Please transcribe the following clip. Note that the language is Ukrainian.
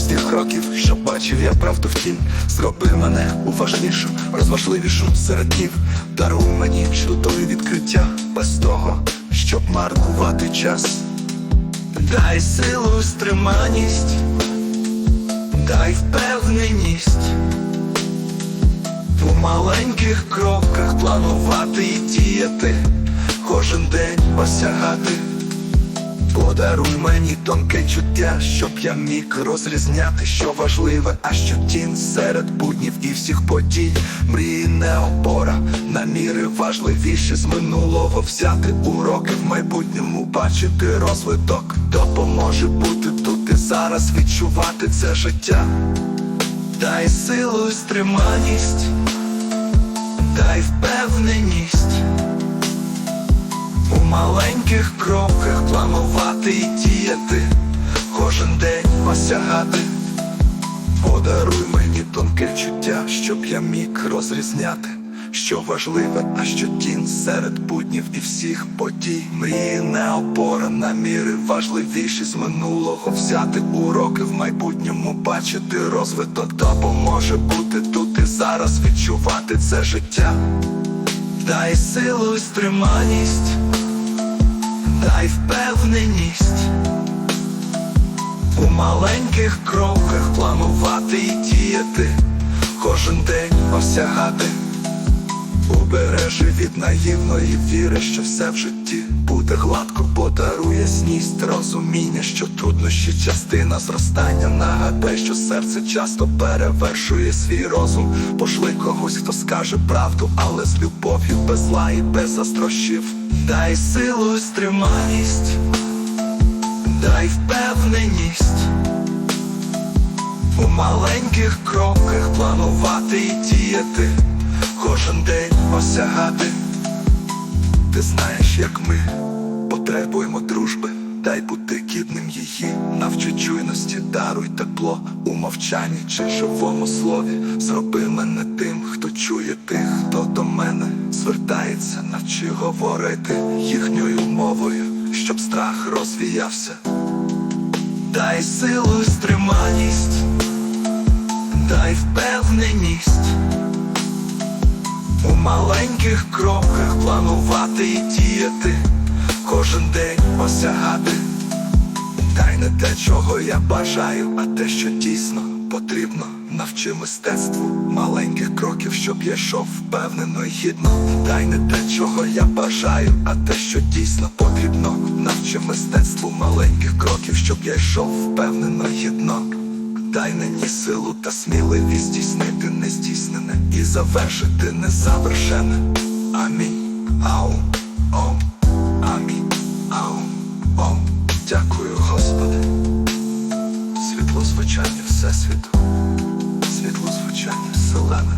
простих кроків, що бачив я правду в тінь Зроби мене уважнішу, розважливішу серед днів. Даруй мені чудові відкриття. Без того, щоб маркувати час. Дай силу, стриманість, дай впевненість. У маленьких кроках планувати і діяти, кожен день осягати. Подаруй мені тонке чуття, щоб я міг розрізняти, що важливе, а що тінь серед буднів і всіх подій. Мрії не опора, наміри важливіші з минулого взяти уроки в майбутньому, бачити розвиток допоможе бути тут і зараз відчувати це життя. Дай силу і стриманість, дай впевненість. Маленьких кроках планувати і діяти, кожен день осягати. Подаруй мені тонке чуття, щоб я міг розрізняти, що важливе, а що тінь серед буднів і всіх подій. Мрії не опора, наміри важливіші з минулого взяти уроки в майбутньому, бачити розвиток допоможе бути тут і зараз відчувати це життя. Дай силу і стриманість, дай впевненість у маленьких кроках планувати і діяти, кожен день осягати, убережи від наївної віри, що все в житті буде гладко, подарує сність, розуміння, що труднощі частина зростання. Нагадай, що серце часто перевершує свій розум. Пошли когось, хто скаже правду, але з любов'ю, без зла і без застрощів. Дай силу і стриманість, дай впевненість. У маленьких кроках планувати і діяти, кожен день осягати. Ти знаєш, як ми потребуємо дружби, дай бути гідним її, навчи чуйності, даруй тепло у мовчанні чи живому слові. Зроби мене тим, хто чує тих, хто до мене звертається, навчи говорити їхньою мовою, щоб страх розвіявся. Дай силу і стриманість, дай впевненість. У маленьких кроках планувати і діяти, кожен день осягати. Дай не те, чого я бажаю, а те, що дійсно потрібно. Навчи мистецтву маленьких кроків, щоб я йшов впевнено і гідно. Дай не те, чого я бажаю, а те, що дійсно потрібно. Навчи мистецтву маленьких кроків, щоб я йшов впевнено і гідно. Дай мені силу та сміливість здійснити нездійснене і завершити незавершене. Амінь. Ау, Всесвіту, світло звучання Вселени.